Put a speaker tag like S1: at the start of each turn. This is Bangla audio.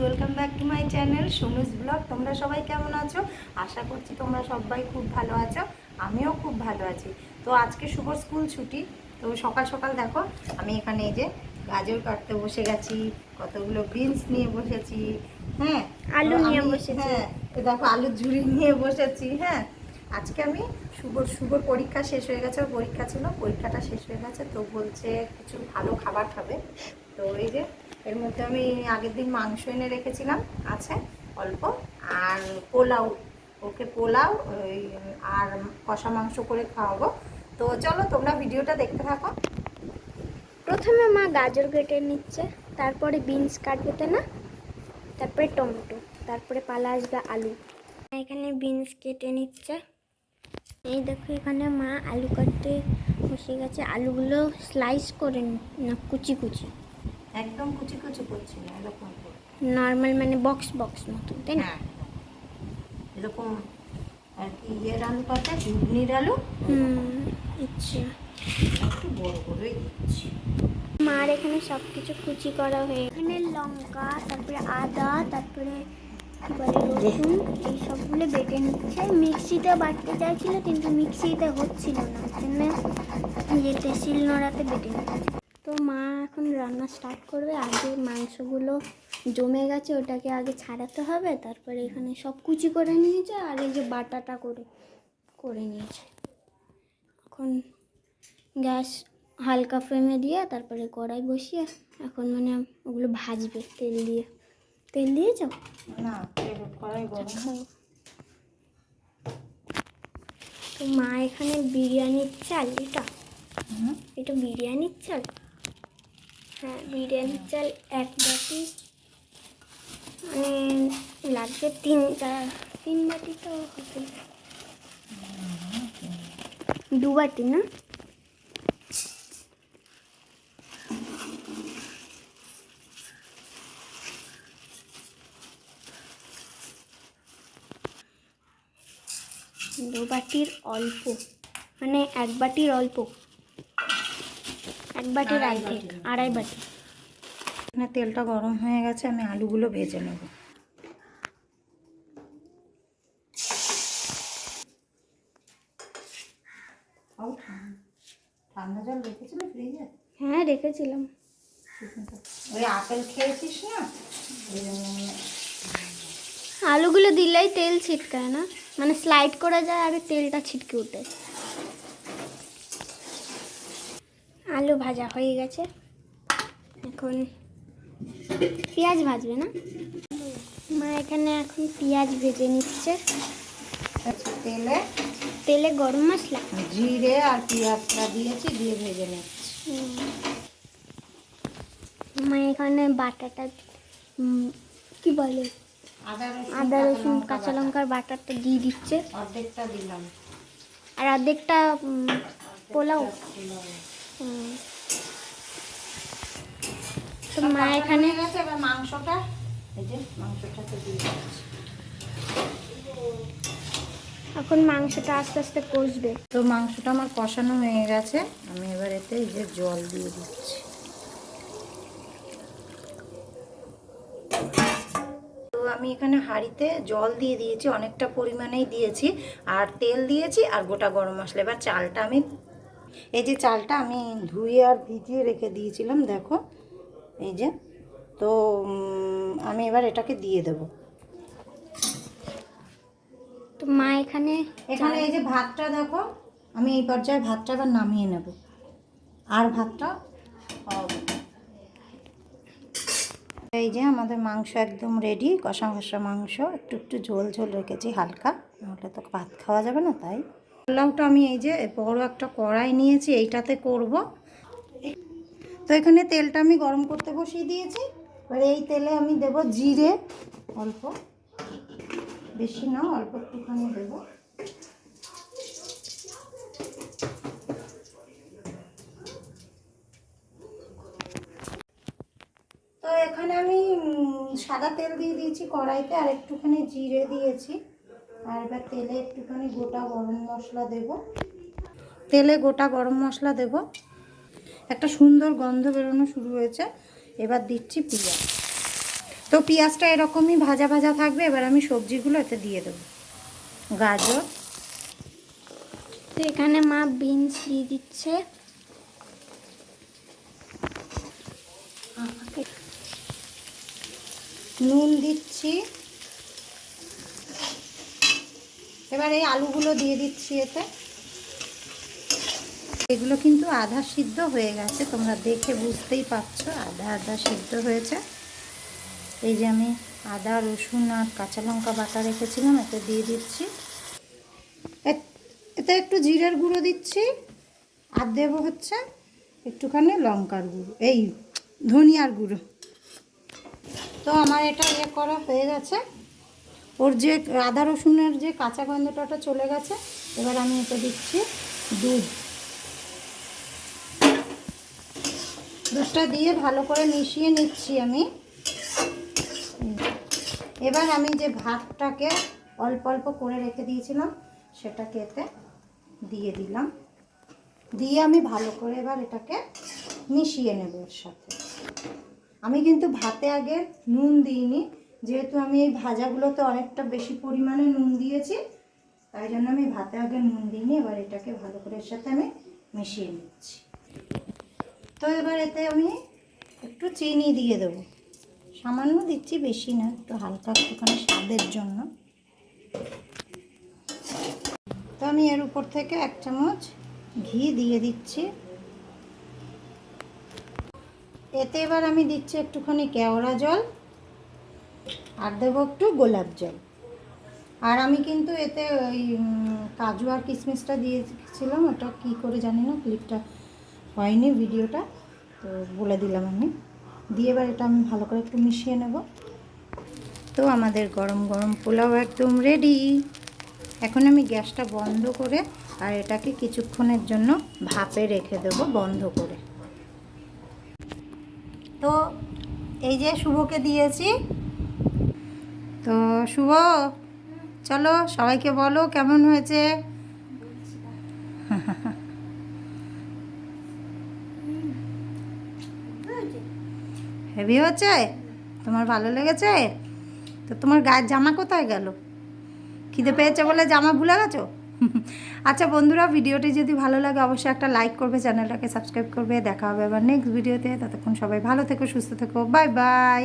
S1: Welcome back to my channel Sonu's blog তোমরা সবাই কেমন আছো? আশা করছি তোমরা সবাই খুব ভালো আছো। আমিও খুব ভালো আছি। তো আজকে শুভ স্কুল ছুটি। তো সকাল সকাল দেখো আমি এখানে এই যে গাজর কাটতে বসে গেছি কতগুলো বিনস নিয়ে বসেছি হ্যাঁ?
S2: আলু নিয়ে বসেছি।
S1: হ্যাঁ তো দেখো আলুর ঝুড়ি নিয়ে বসেছি হ্যাঁ? আজকে আমি শুভর শুভর পরীক্ষা শেষ হয়ে গেছে পরীক্ষা ছিল পরীক্ষাটা শেষ হয়ে গেছে তো বলছে কিছু ভালো খাবার খাবে। তো এই যে, এর মধ্যে আমি আগের দিন মাংস এনে রেখেছিলাম, আছে, অল্প, আর পোলাও, ওকে পোলাও, ওই, আর কষা মাংস করে খাওয়াবো। তো চলো, তোমরা ভিডিওটা দেখতে থাকো।
S2: প্রথমে মা গাজর কেটে নিচ্ছে, তারপরে বিনস কাটবে না? তারপরে টমেটো, তারপরে পালা আসবে আলু। এখানে বিনস কেটে নিচ্ছে। এই দেখো, এখানে মা আলু কাটতে বসে গেছে। আলুগুলো স্লাইস করে না, কুচি কুচি।
S1: একদম কুচি কুচি করছি না এরকম
S2: নর্মাল মানে বক্স বক্স মতো তাই না?
S1: হ্যাঁ। এরকম আর কি ইয়ের আলু কাটে ঘুগনির আলু।
S2: হুম আচ্ছা।
S1: একটু বড় করেই দিচ্ছি।
S2: মার এখানে সব কিছু কুচি করা হয়ে এখানে লঙ্কা তারপরে আদা তারপরে কি বলে রসুন এই সবগুলো বেটে নিচ্ছে। মিক্সিতে বাটতে চাইছিল কিন্তু মিক্সিতে হচ্ছিল না জন্য ইয়েতে শিলনোড়াতে বেটে নিচ্ছে। এখন রান্না স্টার্ট করবে। আগে মাংসগুলো জমে গেছে ওটাকে আগে ছাড়াতে হবে। তারপরে এখানে সব কুচি করে নিয়েছে আর এই যে বাটাটা করে করে নিয়েছে। এখন গ্যাস হালকা ফ্লেমে দিয়ে তারপরে কড়াই বসিয়ে এখন মানে ওগুলো ভাজবে তেল দিয়ে। তেল দিয়েছ?
S1: না
S2: খাও তো মা এখানে বিরিয়ানির চাল এটা? এটা বিরিয়ানির চাল? হ্যাঁ বিরিয়ানির চাল এক বাটি। মানে লাগবে তিন তিন বাটি তো হবে দু বাটি না? দু বাটির অল্প মানে এক বাটির অল্প। এক বাটির
S1: আড়াই
S2: অর্ধেক আড়াই বাটি।
S1: এখানে তেলটা গরম হয়ে গেছে আমি আলুগুলো ভেজে নেব। ঠান্ডা। ঠান্ডা জল রেখেছিল ফ্রিজে?
S2: হ্যাঁ রেখেছিলাম।
S1: ওই আপেল খেয়েছিস না।
S2: আলুগুলো দিলেই তেল ছিটকায় না? মানে স্লাইড করে যায় আর তেলটা ছিটকে ওঠে আলু ভাজা হয়ে গেছে। এখন পেঁয়াজ ভাজবে না? মা এখানে এখন পেঁয়াজ ভেজে নিচ্ছে।
S1: আচ্ছা তেলে?
S2: তেলে গরম মশলা?
S1: জিরে আর পেঁয়াজটা দিয়েছি দিয়ে ভেজে নিচ্ছি।
S2: মা এখানে বাটাটা কি বলে?
S1: আদা রসুন
S2: কাঁচা লঙ্কার বাটারটা দিয়ে দিচ্ছে।
S1: অর্ধেকটা দিলাম।
S2: আর অর্ধেকটা পোলাও। তো মা এখানে
S1: গেছে এবার মাংসটা। এই যে মাংসটাকে দিয়ে দিচ্ছি।
S2: এখন মাংসটা আস্তে আস্তে কষবে।
S1: তো মাংসটা আমার কষানো হয়ে গেছে। আমি এবার এতে এই যে জল দিয়ে দিচ্ছি। তো আমি এখানে হাঁড়িতে জল দিয়ে দিয়েছি অনেকটা পরিমাণেই দিয়েছি। আর তেল দিয়েছি আর গোটা গরম মশলা। এবার চালটা আমি এই যে চালটা আমি ধুয়ে আর ভিজিয়ে রেখে দিয়েছিলাম দেখো। এই যে তো আমি এবার এটাকে দিয়ে দেবো।
S2: তো মা এখানে
S1: এখানে এই যে ভাতটা দেখো আমি এই পর্যায়ে ভাতটা এবার নামিয়ে নেব। আর ভাতটা এই যে আমাদের মাংস একদম রেডি কষা কষা মাংস একটু একটু ঝোল ঝোল রেখেছি হালকা নাহলে তো ভাত খাওয়া যাবে না তাই। পোলাওটা আমি এই যে বড় একটা কড়াই নিয়েছি, এইটাতে করব। তো এখানে তেলটা আমি গরম করতে বসিয়ে দিয়েছি। এবার এই তেলে আমি দেব জিরে, অল্প। বেশি না, অল্প একটুখানি দেবো। তো এখানে আমি সাদা তেল দিয়ে দিয়েছি কড়াইতে, আর একটুখানি জিরে দিয়েছি। আর এবার তেলে একটুখানি গোটা গরম মশলা দেব। তেলে গোটা গরম মশলা দেব। একটা সুন্দর গন্ধ বেরোনো শুরু হয়েছে। এবার দিচ্ছি পেঁয়াজ। তো পেঁয়াজটা এরকমই ভাজা ভাজা থাকবে। এবার আমি সবজিগুলো এতে দিয়ে দেবো। গাজর।
S2: তো এখানে মা বিনস দিয়ে দিচ্ছে।
S1: নুন দিচ্ছি। এবার এই আলুগুলো দিয়ে দিচ্ছি এতে। এগুলো কিন্তু আধা সিদ্ধ হয়ে গেছে, তোমরা দেখে বুঝতেই পারছ, আধা আধা সিদ্ধ হয়েছে। এই যে আমি আদা, রসুন আর কাঁচা লঙ্কা বাটা রেখেছিলাম, এতে দিয়ে দিচ্ছি। এত- একটু জিরের গুঁড়ো দিচ্ছি, আর দেবো হচ্ছে একটুখানি লঙ্কার গুঁড়ো, এই ধনিয়ার গুঁড়ো। তো আমার এটা ইয়ে করা হয়ে গেছে। ওর যে আদা রসুনের যে কাঁচা গন্ধটা চলে গেছে, এবার আমি এটা দিচ্ছি দুধ। দুধটা দিয়ে ভালো করে মিশিয়ে নিচ্ছি আমি। এবার আমি যে ভাতটাকে অল্প অল্প করে রেখে দিয়েছিলাম সেটাকে এতে দিয়ে দিলাম। দিয়ে আমি ভালো করে এবার এটাকে মিশিয়ে নেব এর সাথে। আমি কিন্তু ভাতে আগে নুন দিইনি যেহেতু আমি এই ভাজাগুলোতে অনেকটা বেশি পরিমাণে নুন দিয়েছি, তাই জন্য আমি ভাতে আগে নুন দিইনি, এবার এটাকে ভালো করে এর সাথে আমি মিশিয়ে নিচ্ছি। তো এবার এতে আমি একটু চিনি দিয়ে দেবো। সামান্য দিচ্ছি, বেশি না, একটু হালকা একটুখানি স্বাদের জন্য। তো আমি এর উপর থেকে এক চামচ ঘি দিয়ে দিচ্ছি। এতে এবার আমি দিচ্ছি একটুখানি কেওড়া জল। আর দেবো একটু গোলাপ জল। আর আমি কিন্তু এতে ওই কাজু আর কিশমিশটা দিয়েছিলাম, ওটা কি করে জানি না, ক্লিপটা হয়নি ভিডিওটা, তো বলে দিলাম আমি। দিয়ে এবার এটা আমি ভালো করে একটু মিশিয়ে নেব। তো আমাদের গরম গরম পোলাও একদম রেডি এখন আমি গ্যাসটা বন্ধ করে আর এটাকে কিছুক্ষণের জন্য ভাপে রেখে দেবো বন্ধ করে। তো এই যে শুভকে দিয়েছি তো শুভ, চলো সবাইকে বলো কেমন হয়েছে? হেভি হচ্ছে? তোমার ভালো লেগেছে? তো তোমার গায়ের জামা কোথায় গেল? খিদে পেয়েছে বলে জামা ভুলে গেছো? আচ্ছা বন্ধুরা, ভিডিওটি যদি ভালো লাগে অবশ্যই একটা লাইক করবে, চ্যানেলটাকে সাবস্ক্রাইব করবে। দেখা হবে আবার নেক্সট ভিডিওতে ততক্ষণ সবাই ভালো থেকো, সুস্থ থেকো। Bye
S2: bye